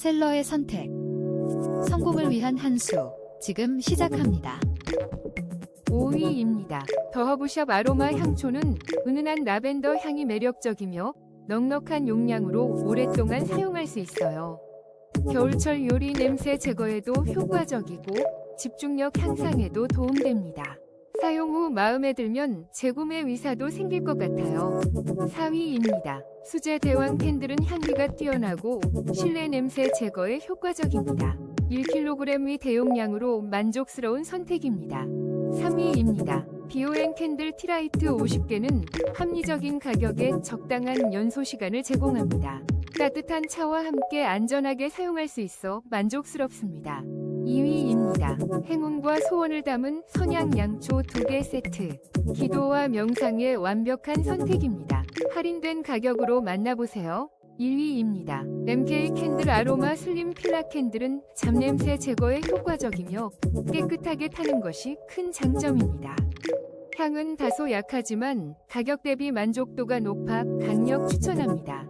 셀러의 선택. 성공을 위한 한 수. 지금 시작합니다. 5위입니다. 더허브숍 아로마 향초는 은은한 라벤더 향이 매력적이며 넉넉한 용량으로 오랫동안 사용할 수 있어요. 겨울철 요리 냄새 제거에도 효과적이고 집중력 향상에도 도움됩니다. 사용 후 마음에 들면 재구매 위사도 생길 것 같아요. 4위입니다. 수제 대왕 캔들은 향기가 뛰어나고 실내 냄새 제거에 효과적입니다. 1kg의 대용량으로 만족스러운 선택입니다. 3위입니다. 비오엔 캔들 티라이트 50개는 합리적인 가격에 적당한 연소 시간을 제공합니다. 따뜻한 차와 함께 안전하게 사용할 수 있어 만족스럽습니다. 2위입니다. 행운과 소원을 담은 선양 양초 2개 세트. 기도와 명상의 완벽한 선택입니다. 할인된 가격으로 만나보세요. 1위입니다. MK 캔들 아로마 슬림 필라 캔들은 잡냄새 제거에 효과적이며 깨끗하게 타는 것이 큰 장점입니다. 향은 다소 약하지만 가격 대비 만족도가 높아 강력 추천합니다.